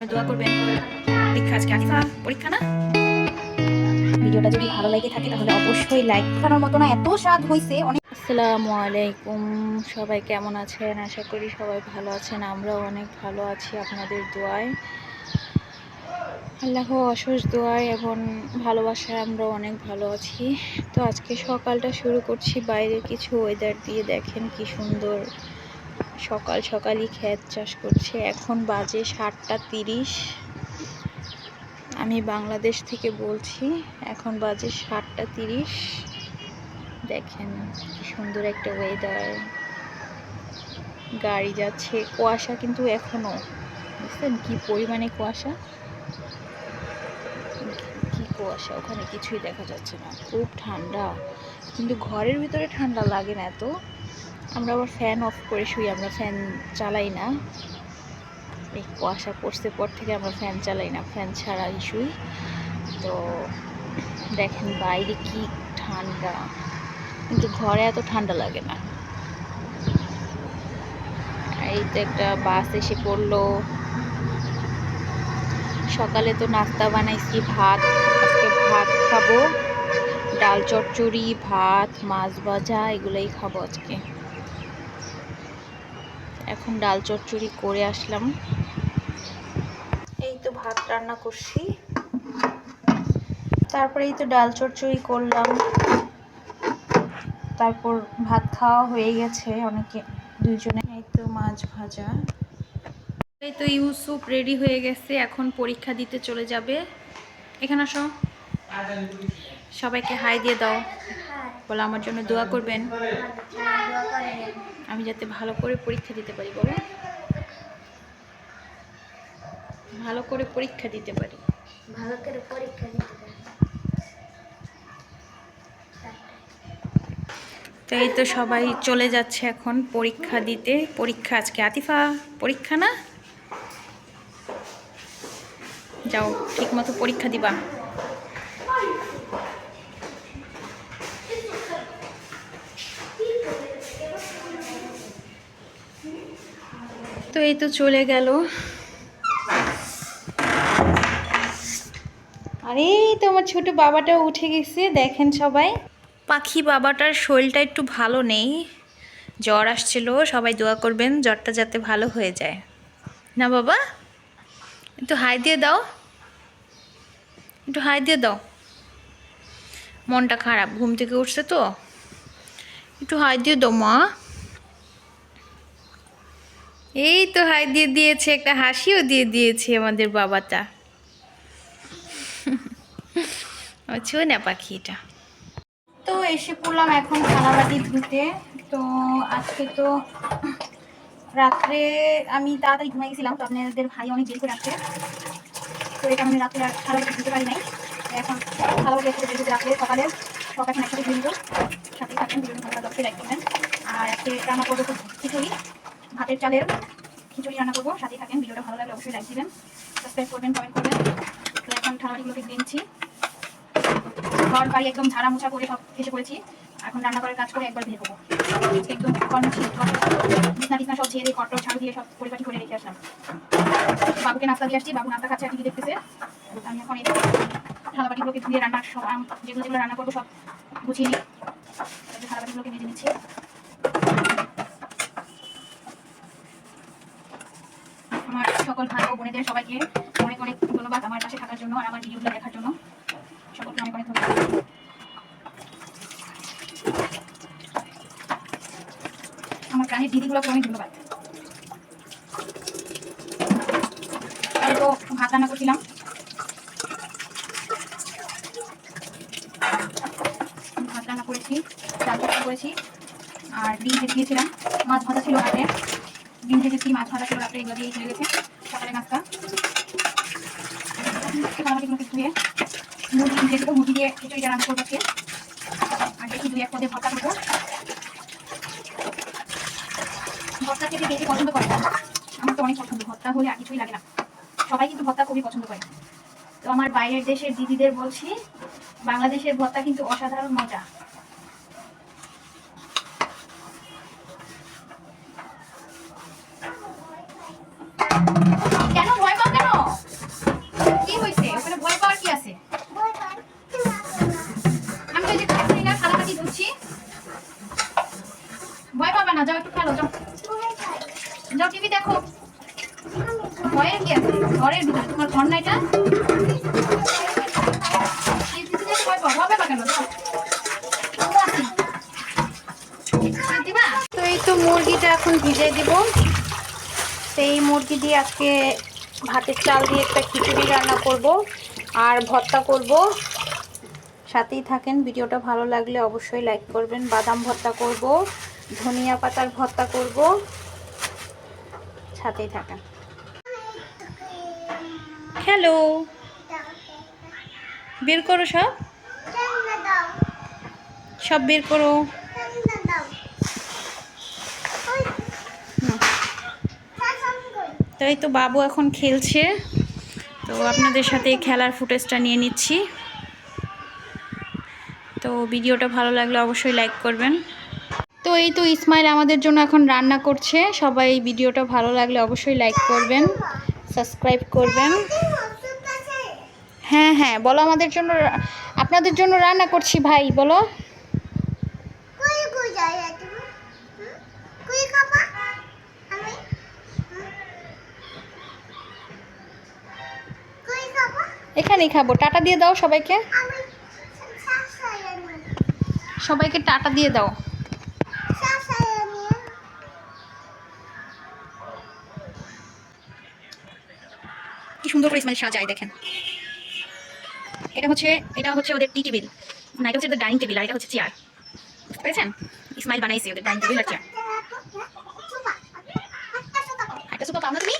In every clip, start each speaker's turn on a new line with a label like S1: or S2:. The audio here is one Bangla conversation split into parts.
S1: দোয়া করবেন। আজকে পরীক্ষা না? ভিডিওটা যদি ভালো লেগে থাকে তাহলে অবশ্যই লাইক করার মতো না, এত স্বাদ হয়েছে অনেক আসসালামু আলাইকুম। সবাই কেমন আছেন? আশা করি সবাই ভালো আছেন। আমরাও অনেক ভালো আছি আপনাদের দোয়ায়। আল্লাহ অশেষ দোয়ায় এবং ভালোবাসায় আমরা অনেক ভালো আছি। তো আজকে সকালটা শুরু করছি বাইরে কিছু ওয়েদার দিয়ে দেখেন কি সুন্দর। সকাল সকালই ক্ষেত চাষ করছে। এখন বাজে সাতটা তিরিশ। আমি বাংলাদেশ থেকে বলছি, এখন বাজে সাতটা তিরিশ। দেখেন সুন্দর একটা ওয়েদার গাড়ি যাচ্ছে, কুয়াশা কিন্তু এখনও। বুঝছেন কি পরিমাণে কুয়াশা? কি কুয়াশা? ওখানে কিছুই দেখা যাচ্ছে না। খুব ঠান্ডা। কিন্তু ঘরের ভিতরে ঠান্ডা লাগে না এত। আমরা আবার ফ্যান অফ করে শুই, আমরা ফ্যান চালাই না। এই কুয়াশা পড়তে পর থেকে আমরা ফ্যান চালাই না ফ্যান ছাড়াই শুই। তো দেখেন বাইরে কি ঠান্ডা। কিন্তু ঘরে এত ঠান্ডা লাগে না। এই তো একটা বাস এসে পড়ল। সকালে তো নাস্তা বানাইছি, ভাত, আজকে ভাত খাব। ডাল চচ্চড়ি, ভাত, মাছ ভাজা, এগুলোই খাব আজকে। এখন ডাল চচ্চড়ি করে আসলাম। এই তো ভাত রান্না করছি। তারপরে এই তো ডাল চচ্চড়ি করলাম। তারপর ভাত খাওয়া হয়ে গেছে অনেকে দুইজনে। এই তো মাছ ভাজা। এই তো ইউসুফ রেডি হয়ে গেছে, এখন পরীক্ষা দিতে চলে যাবে। এখানে আসো। সবাইকে হাই দিয়ে দাও। বলো আমার জন্য দোয়া করবেন। আমি যাতে ভালো করে পরীক্ষা দিতে পারি বলো। ভালো করে পরীক্ষা দিতে পারি।
S2: ভালো করে পরীক্ষা দিতে পারি।
S1: তো এই তো সবাই চলে যাচ্ছে এখন পরীক্ষা দিতে। পরীক্ষা আজকে আতিফা পরীক্ষা না? যাও ঠিক মতো পরীক্ষা দিবা। এই তো চলে গেল। আরে, তো আমার ছোট বাবাটা উঠে গেছে, দেখেন সবাই। পাখি বাবাটার শরীরটা একটু ভালো নেই। জ্বর আসছিল, সবাই দোয়া করবেন, জ্বরটা যাতে ভালো হয়ে যায়। না বাবা? একটু হাই দিয়ে দাও। একটু হাই দিয়ে দাও। মনটা খারাপ, ঘুম থেকে উঠছে তো। একটু হাই দিয়ে দাও মা। এই তো হাই দিয়ে দিয়েছে, একটা হাসিও দিয়ে দিয়েছে আমাদের বাবাটা। ছো না পাখিটা। তো এসে পড়লাম এখন থালাবাটি ধুতে। তো আজকে তো রাত্রে আমি তাড়াতাড়ি ঘুমাই গেছিলাম, তো আপনাদের ভাই অনেক দেরি করে আসছে তো এটা আমি রাত্রে থালাবাটি ধুতে পারি নাই। এখন থালাবাটি একসাথে ধুতে রাত্রে, সকালে সব এখন একসাথে ধুয়ে সাথে থাকেন বিভিন্ন ধরনের দশে লাইক করবেন। আর আজকে রান্না করব খিচুড়ি। ভাতের চালের খিচুড়ি রান্না করব সাথে থাকেন, ভিডিওটা ভালো লাগলে অবশ্যই লাইক দিবেন সাবস্ক্রাইব করবেন কমেন্ট করবেন। তো এখন ধুয়ে নিচ্ছি ঘর বাড়ি একদম ঝাড়া মোছা করে সব এসে পড়েছি এখন রান্না করার কাজ করে একবার বের হব। আজকে একদম বিছনা টিছনা সব ঝেড়ে খটর ঝাড়ু দিয়ে সব পরিপাটি করে রেখে আসলাম। বাবুকে নাস্তা দিয়ে আসছি, বাবু নাস্তা খাচ্ছে, আর দেখতেছে। আমি এখন এই থালাবাটিগুলোকে ধুয়ে রান্নার সব যেগুলো যেগুলো রান্না করব সব গুছিয়ে নিই। থালাবাটিগুলোকে ভেজে নিচ্ছি আমার সকল ভাই ও বোনেদের সবাইকে অনেক অনেক ধন্যবাদ আমার পাশে থাকার জন্য আর আমার ভিডিওগুলো দেখার জন্য। সকলকে অনেক অনেক ধন্যবাদ। আমার প্রাণের দিদিগুলোকে অনেক ধন্যবাদ। তো ভাত রান্না করছিলাম ভাত রান্না করেছি ডাল তরকারি করেছি আর ডিম ভেজে দিয়েছিলাম মাছ ভাজা ছিল রাতে ডিম ভেজেছি মাছ ভাজা ছিল রাতে এগুলো দিয়েই চলে গেছে। সকালে নাস্তা। দিয়ে দুই এক ভর্তা বেশি পছন্দ করে? না আমার তো অনেক পছন্দ। ভর্তা হলে সবাই কিন্তু খুবই পছন্দ করে। তো আমার বাইরের দেশের দিদিদের বলছি, বাংলাদেশের ভর্তা কিন্তু অসাধারণ মজা। খাবে না, যাও একটু খেলো, যাও। যাও টিভি দেখো। ঘরে কি আছে ঘরের ভিতরে, তোমার ঘর না? না তো এই তো মুরগিটা এখন ভিজে দিব। সেই মুরগি দিয়ে আজকে ভাতের চাল দিয়ে একটা খিচুড়ি রান্না করব আর ভর্তা করব। সাথেই থাকেন, ভিডিওটা ভালো লাগলে অবশ্যই লাইক করবেন। বাদাম ভর্তা করব। ধনিয়া পাতার ভর্তা করব। সাথেই থাকেন। হ্যালো। বের করো সব। সব বের করো। হুম। তো তো বাবু এখন খেলছে। তো আপনাদের সাথে খেলার ফুটেজটা নিয়ে নিচ্ছি। তো ভিডিওটা ভালো লাগলে অবশ্যই লাইক করবেন। তো এই তো ইসমাইল আমাদের জন্য এখন রান্না করছে। সবাই ভিডিওটা ভালো লাগলে অবশ্যই লাইক করবেন সাবস্ক্রাইব করবেন। হ্যাঁ হ্যাঁ বলো আমাদের জন্য আপনাদের জন্য রান্না করছি ভাই, বলো। এখানেই খাব, টাটা দিয়ে দাও সবাইকে। সবাইকে টাটা দিয়ে দাও। ইসমাইল সাজায় দেখেন। এটা হচ্ছে এটা হচ্ছে ওদের টি টেবিল না, এটা হচ্ছে ডাইনিং টেবিল আর এটা হচ্ছে চেয়ার বুঝতে পেরেছেন? ইসমাইল বানাইছে ওদের ডাইনিং টেবিল আর চেয়ার একটা সুপা পাও না তুমি?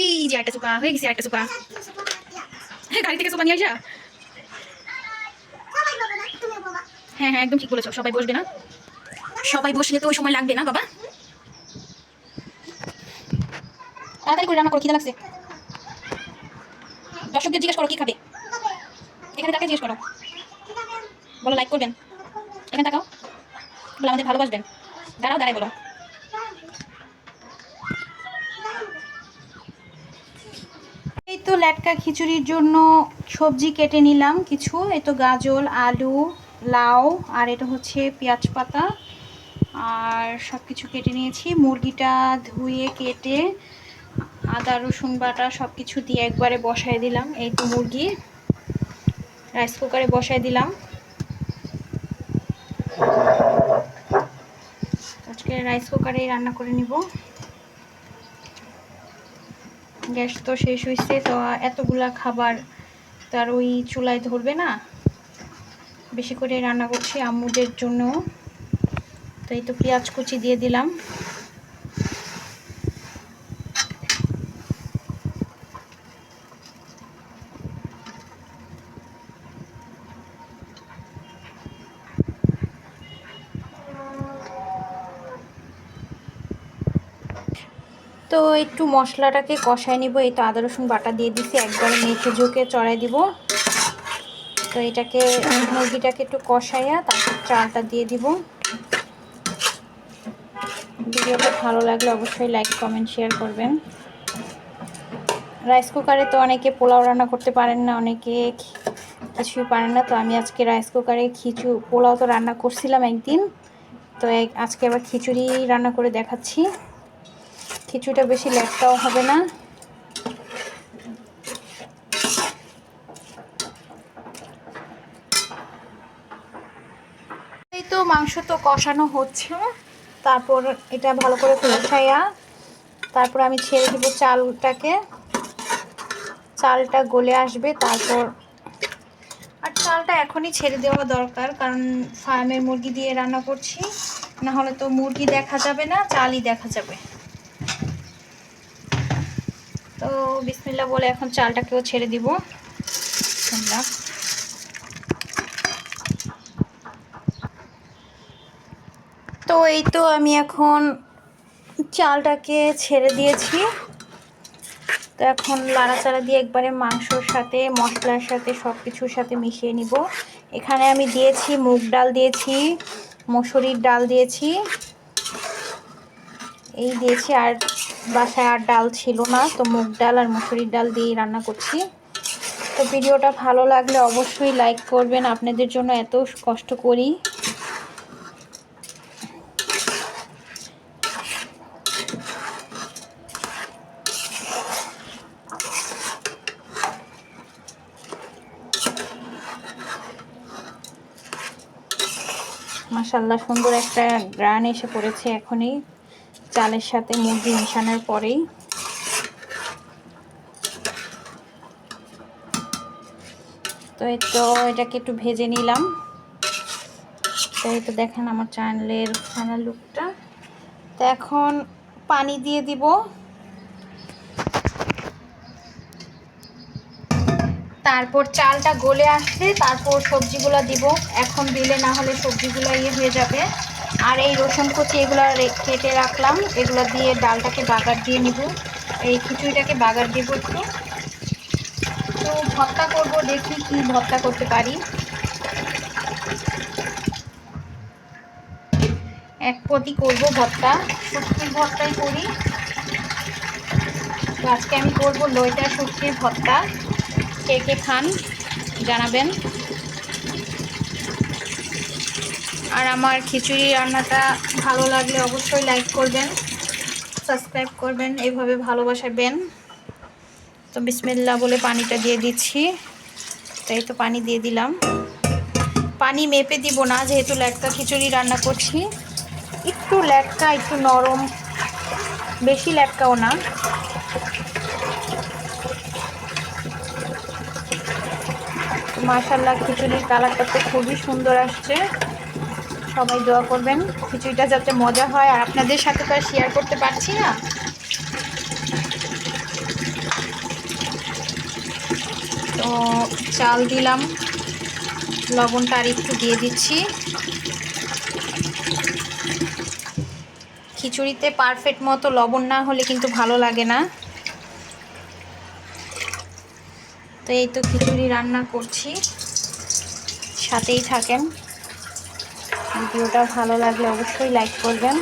S1: এই যে একটা সুপা, হয়ে গেছে একটা সুপা। গাড়ি থেকে সুপা নিয়ে আসা? হ্যাঁ হ্যাঁ একদম ঠিক বলেছ, সবাই বসবে না। সবাই বসলে তো ওই সময় লাগবে না, বাবা। তাড়াতাড়ি করে রান্না করো, খিদে লাগছে। দর্শকদের জিজ্ঞেস করো, কি খাবে? এখানে তাকে জিজ্ঞেস করো। বলো লাইক করবেন। এখানে তাকাও। বলো, আমাদের ভালোবাসবেন। দাঁড়াও দাঁড়াই বলো। এই তো ল্যাটকা খিচুড়ির জন্য সবজি কেটে নিলাম কিছু। এই তো গাজর, আলু, লাউ, আর এটা হচ্ছে পেঁয়াজ পাতা। আর সব কিছু কেটে নিয়েছি। মুরগিটা ধুয়ে, কেটে আদা, রসুন বাটা সব কিছু দিয়ে একবারে বসায় দিলাম। এই তো মুরগি, রাইস কুকারে বসায় দিলাম। আজকে রাইস কুকারেই রান্না করে নিব। গ্যাস তো শেষ হয়েছে তো এতগুলা খাবার তো আর ওই চুলায় ধরবে না। বেশি করে রান্না করছি আম্মুদের জন্য। তো এই তো পেঁয়াজ কুচি দিয়ে দিলাম। তো একটু মশলাটাকে কষায় নিব। এই তো আদা, রসুন বাটা দিয়ে দিছি। একবারে মেখে ঝুঁকে চড়াই দিব। তো এটাকে, মুরগিটাকে একটু কষাইয়া তারপর চালটা দিয়ে দিব। ভিডিওটা ভালো লাগলে অবশ্যই লাইক, কমেন্ট, শেয়ার করবেন। রাইস কুকারে তো অনেকে পোলাও রান্না করতে পারেন না, অনেকে কিছুই পারেন না। তো আমি আজকে রাইস কুকারে খিচু, পোলাও তো রান্না করছিলাম একদিন। তো আজকে আবার খিচুড়ি রান্না করে দেখাচ্ছি। খিচুড়িটা বেশি লেটটাও হবে না। এই তো মাংস তো কষানো হচ্ছে। তারপর এটা ভালো করে কষাইয়া তারপর আমি ছেড়ে দেবো চালটাকে। চালটা গলে আসবে, তারপর আর চালটা এখনই ছেড়ে দেওয়া দরকার, কারণ ফার্মের মুরগি দিয়ে রান্না করছি। না হলে তো মুরগি দেখা যাবে না, চালই দেখা যাবে। তো বিসমিল্লা বলে এখন চালটাকেও ছেড়ে দিব। তো এই তো আমি এখন চালটাকে ছেড়ে দিয়েছি। তো এখন লাড়াচাড়া দিয়ে একবারে মাংসর সাথে, মশলার সাথে সব কিছুর সাথে মিশিয়ে নিব। এখানে আমি দিয়েছি মুগ ডাল দিয়েছি, মসুরির ডাল দিয়েছি। এই দিয়েছি আর বাসায় আর ডাল ছিল না, তো মুগ ডাল আর মুসুরির ডাল দিয়েই রান্না করছি। তো ভিডিওটা ভালো লাগলে অবশ্যই লাইক করবেন, আপনাদের জন্য এত কষ্ট করি। মাসাল্লাহ সুন্দর একটা গ্রান এসে পড়েছে এখনই। চালের সাথে মুরগি মেশানোর পরেই। তো এই তো এটাকে একটু ভেজে নিলাম। তো এই তো দেখেন আমার চ্যানেলের ফাইনাল লুকটা তো এখন পানি দিয়ে দিব। তারপর চালটা গলে আসলে তারপর সবজিগুলো দিব। এখন দিলে না হলে সবজিগুলো ইয়ে হয়ে যাবে। আর এই রসুন কুচি এগুলো কেটে রাখলাম। এগুলো দিয়ে ডালটাকে বাগার দিয়ে নিব। এই খিচুড়িটাকে বাগার দিয়ে একটু। তো ভর্তা করব, দেখি কি ভর্তা করতে পারি। এক পতি করব ভর্তা। শুটকির ভর্তাই করি। তো আজকে আমি করব লইটা শুটকির ভর্তা। কে কে খান জানাবেন। আর আমার খিচুড়ি রান্নাটা ভালো লাগলে অবশ্যই লাইক করবেন সাবস্ক্রাইব করবেন, এইভাবে ভালোবাসাবেন তো বিসমিল্লা বলে পানিটা দিয়ে দিচ্ছি, তাই তো পানি দিয়ে দিলাম। পানি মেপে দিব না, যেহেতু ল্যাটকা খিচুড়ি রান্না করছি। একটু ল্যাটকা একটু নরম, বেশি ল্যাটকাও না। মাশাল্লাহ খিচুড়ির কালারটা তো খুবই সুন্দর আসছে। সবাই দোয়া করবেন। খিচুড়িটা যাতে মজা হয়, আর আপনাদের সাথে তো শেয়ার করতে পারছি না। তো চাল দিলাম। লবণটা আর একটু দিয়ে দিচ্ছি। খিচুড়িতে পারফেক্ট মতো লবণ না হলে কিন্তু ভালো লাগে না। তো এই তো খিচুড়ি রান্না করছি। সাথেই থাকেন। ভিডিওটা ভালো লাগলে অবশ্যই লাইক করবেন।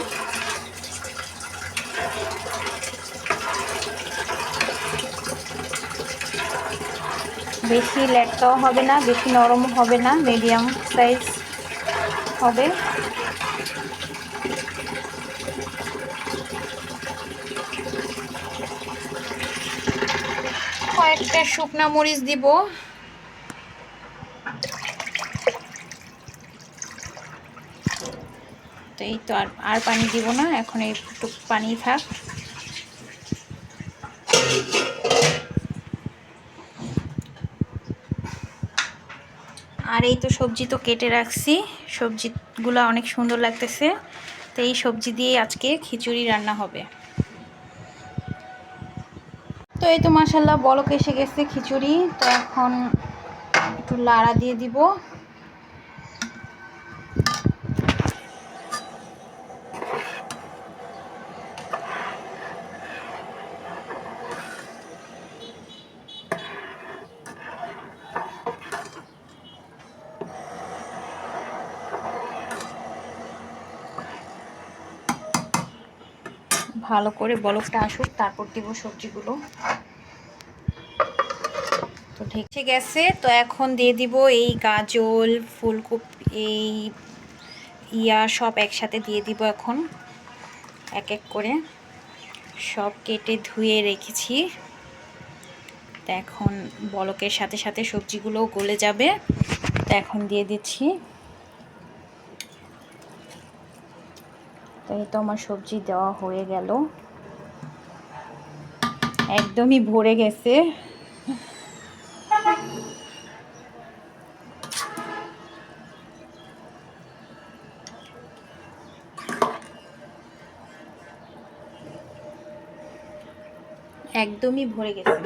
S1: বেশি ল্যাটকাও হবে না, বেশি নরমও হবে না মিডিয়াম সাইজ হবে। কয়েকটা শুকনা মরিচ দিব। তো এই তো আর আর পানি দিব না, এখন একটু পানি থাক। আর এই তো সবজি তো কেটে রাখছি, সবজিগুলো অনেক সুন্দর লাগতেছে। তো এই সবজি দিয়ে আজকে খিচুড়ি রান্না হবে। তো এই তো মাসাল্লাহ বলক এসে গেছে খিচুড়ি, তো এখন একটু লাড়া দিয়ে দিব। ভালো করে বলকটা আসুক, তারপর দিব সবজিগুলো। তো ঢেকে গেছে, তো এখন দিয়ে দিব এই গাজল ফুলকপি, এই ইয়া সব একসাথে দিয়ে দিব এখন। এক এক করে সব কেটে ধুয়ে রেখেছি। তো এখন বলকের সাথে সাথে সবজিগুলোও গলে যাবে। তো এখন দিয়ে দিচ্ছি। তো এই তো আমার সবজি দেওয়া হয়ে গেল। একদমই ভরে গেছে। একদমই ভরে গেছে।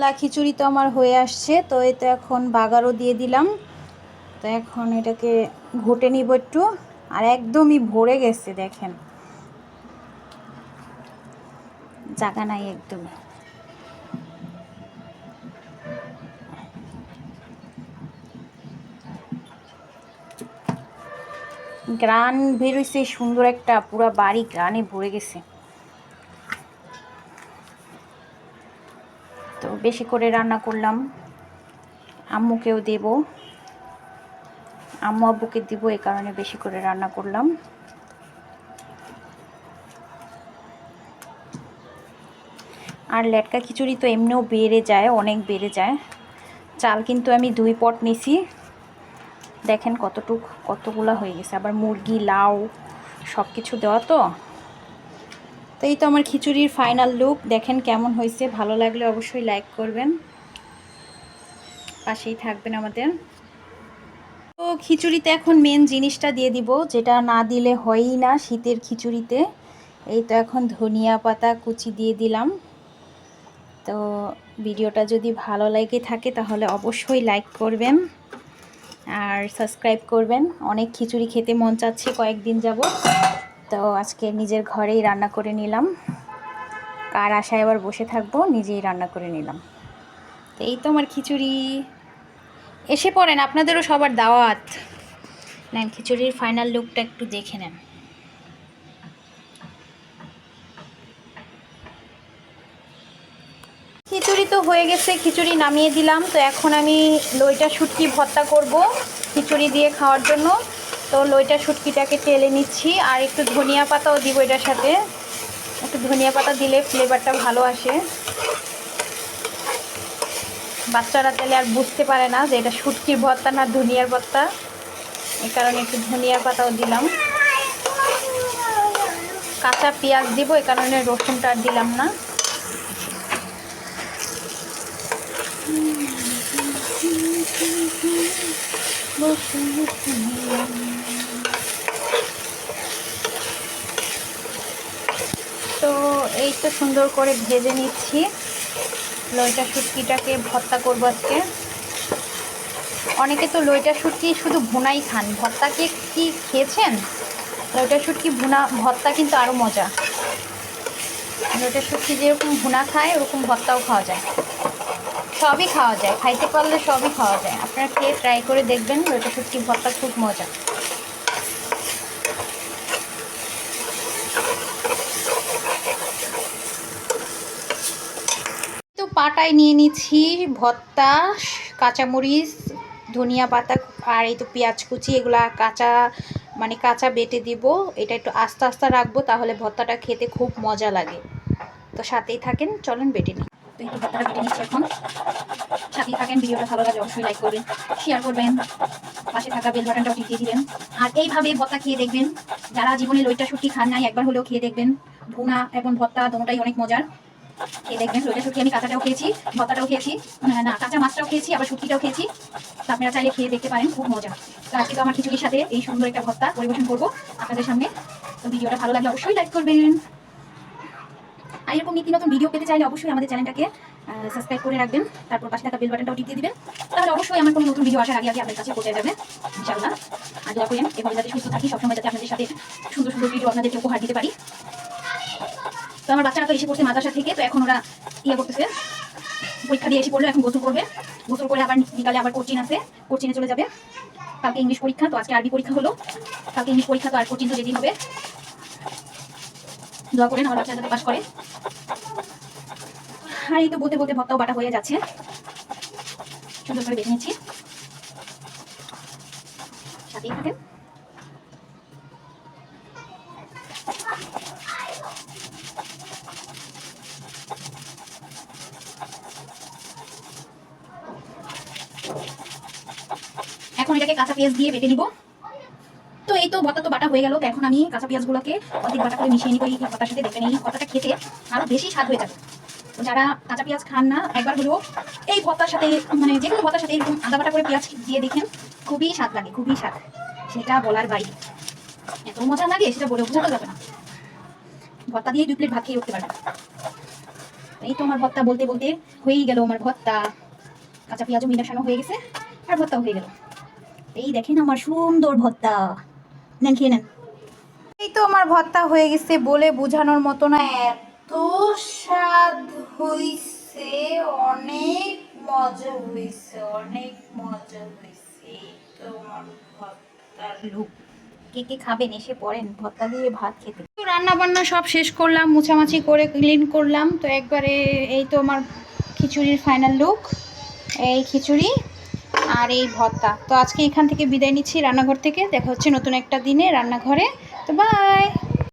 S1: আল্লাহ খিচুড়ি তো আমার হয়ে আসছে, তো এই তো এখন বাগারও দিয়ে দিলাম। তো এখন এটাকে ঘুটে নিব একটু, আর একদমই ভরে গেছে দেখেন। জায়গা নাই একদমই গ্রান বেরোইছে সুন্দর একটা, পুরা বাড়ি গ্রানে ভরে গেছে। বেশি করে রান্না করলাম। আম্মুকেও দেব। আম্মু আব্বুকে দিব এই কারণে বেশি করে রান্না করলাম। আর লেটকা খিচুড়ি তো এমনিও বেড়ে যায়, অনেক বেড়ে যায়। চাল কিন্তু আমি দুই পট নিছি। দেখেন কতটুক, কতগুলা হয়ে গেছে। আবার মুরগি, লাউ সব কিছু দেওয়া তো। তো এই তো আমার খিচুড়ির ফাইনাল লুক দেখেন কেমন হয়েছে। ভালো লাগলে অবশ্যই লাইক করবেন। পাশেই থাকবেন আমাদের। তো খিচুড়িতে এখন মেন জিনিসটা দিয়ে দিব, যেটা না দিলে হয়ই না শীতের খিচুড়িতে। এই তো এখন ধনিয়া পাতা কুচি দিয়ে দিলাম। তো ভিডিওটা যদি ভালো লাগে থাকে, তাহলে অবশ্যই লাইক করবেন। আর সাবস্ক্রাইব করবেন। অনেক খিচুড়ি খেতে মন চাচ্ছে কয়েকদিন যাব তো আজকে নিজের ঘরেই রান্না করে নিলাম। কার আশায় আবার বসে থাকব, নিজেই রান্না করে নিলাম। তো এই তো আমার খিচুড়ি। এসে পড়েন, আপনাদেরও সবার দাওয়াত। নেন, খিচুড়ির ফাইনাল লুকটা একটু দেখে নেন। খিচুড়ি তো হয়ে গেছে, খিচুড়ি নামিয়ে দিলাম। তো এখন আমি লইটা শুটকি ভর্তা করব, খিচুড়ি দিয়ে খাওয়ার জন্য। তো লইটা শুটকিটাকে তেলে নিচ্ছি আর একটু ধনিয়া পাতাও দিব এটার সাথে। একটু ধনিয়া পাতা দিলে ফ্লেভারটা ভালো আসে। বাচ্চারা তাহলে আর বুঝতে পারে না যে এটা শুটকির ভর্তা না ধনিয়ার ভর্তা। এই কারণে একটু ধনিয়া পাতাও দিলাম। কাঁচা পেঁয়াজ দিব এই কারণে রসুনটা আর দিলাম না। তো এই তো সুন্দর করে ভেজে নিচ্ছি। লইটা শুটকিটাকে ভর্তা করব আজকে। অনেকে তো লইটা শুটকি শুধু ভুনাই খান। ভর্তা কি কি খেয়েছেন? লইটা শুটকি ভুনা, ভর্তা কিন্তু আরও মজা। লইটা শুটকি যেরকম ভুনা খায়, ওরকম ভর্তাও খাওয়া যায়। সবই খাওয়া যায়। খাইতে পারলে সবই খাওয়া যায়। আপনারা খেয়ে ট্রাই করে দেখবেন, লইটা শুটকি ভর্তা খুব মজা তো পাটায় নিয়ে নিচ্ছি ভর্তা, কাঁচামরিচ, ধনিয়া পাতা আর এই তো পেঁয়াজ কুচি, এগুলা কাঁচা মানে কাঁচা বেটে দিব। এটা একটু আস্তে আস্তে রাখব, তাহলে ভর্তাটা খেতে খুব মজা লাগে। তো সাথেই থাকেন, চলেন বেটে নিই। নিচ্ছি এখন। সাথেই থাকেন, ভিডিওটা শেয়ার করবেন পাশে থাকা আর খেয়ে দেখবেন, যারা জীবনে লইটা শুটকি খান নাই, একবার হলেও খেয়ে দেখবেন। ভুনা এবং ভর্তা দুটোটাই অনেক মজার। খেয়ে দেখবেন লইটা শুটকি আমি কাঁচাটাও খেয়েছি ভর্তাটাও খেয়েছি না, কাঁচা মাছটাও খেয়েছি আবার শুটকিটাও খেয়েছি। আপনারা চাইলে খেয়ে দেখতে পারেন খুব মজা। তো আজকে তো আমার খিচুড়ির সাথে এই সুন্দর একটা ভর্তা পরিবেশন করব আপনাদের সামনে। তো ভিডিওটা ভালো লাগলে অবশ্যই লাইক করবেন। আর এরকম নীতি নতুন ভিডিও পেতে চাইলে অবশ্যই আমাদের চ্যানেলটাকে সাবস্ক্রাইব করে রাখবেন। তারপর পাশে থাকা বেল বাটনটাও টিপিয়ে দিবেন। তাহলে অবশ্যই আমার কোনো নতুন ভিডিও আসার আগে আগে আপনার কাছে পৌঁছে যাবে। ইনশাআল্লাহ। আর করেন এভাবে যাতে সুস্থ থাকি সবসময় যাতে আপনাদের সাথে সুন্দর সুন্দর ভিডিও আপনাদেরকে উপহার দিতে পারি। তো আমার বাচ্চারা তো এসে পড়ছে মাদ্রাসা থেকে, তো এখন ওরা ইয়ে করতেছে। পরীক্ষা দিয়ে এসে পড়ল, এখন গোসল করবে। গোসল করে আবার বিকালে আবার কোচিং আছে কোচিংয়ে চলে যাবে। কালকে ইংলিশ পরীক্ষা, তো আজকে আরবি পরীক্ষা হলো। কালকে ইংলিশ পরীক্ষা, তো আর কোচিং তো যেতেই হবে। দোয়া করেন, আমার বাচ্চা যাতে পাস করে। আর এই তো বলতে বলতে ভর্তাও বাটা হয়ে যাচ্ছে। সুন্দর করে বেছে নিচ্ছি। সাথেই থাকেন। এটাকে কাঁচা পেঁয়াজ দিয়ে বেটে নিব তো এই তো ভর্তা তো বাটা হয়ে গেল, তো এখন আমি কাঁচা পেঁয়াজগুলোকে অর্ধেক বাটা করে মিশিয়ে নিব, এই ভর্তার সাথে দেখবেন এই ভর্তাটা খেতে আরও বেশি স্বাদ হয়ে যাবে। যারা কাঁচা পেঁয়াজ খান না, একবার হলেও এই ভর্তার সাথে মানে যে কোনো ভর্তার সাথে এরকম আদা বাটা করে পেঁয়াজ দিয়ে দেখেন, খুবই স্বাদ লাগে, খুবই স্বাদ। সেটা বলার বাইরে এত মজা লাগে, সেটা বলে বোঝানো যাবে না। ভর্তা দিয়ে দুই প্লেট ভাত খেয়ে উঠতে পারবেন। এই তো আমার ভর্তা বলতে বলতে হয়েই গেল আমার ভর্তা। কাঁচা পেঁয়াজও মিলাসানো হয়ে গেছে, আর ভর্তাও হয়ে গেল। এই দেখেন আমার সুন্দর ভর্তা নেন খেয়ে নেন। এই তো আমার ভর্তা হয়ে গেছে বলে বোঝানোর মতো না এত স্বাদ হইছে অনেক মজা হইছে অনেক মজা হইছে তো আমার ভর্তার লুক। কে কে খাবেন? এসে পড়েন ভর্তা দিয়ে ভাত খেতে। তো রান্না বান্না সব শেষ করলাম মুছামাছি করে ক্লিন করলাম। তো একবারে এই তো আমার খিচুড়ির ফাইনাল লুক এই খিচুড়ি। আর এই ভর্তা। তো আজকে এখান থেকে বিদায় নিচ্ছি রান্নাঘর থেকে। দেখা হচ্ছে নতুন একটা দিনে রান্নাঘরে। তো বাই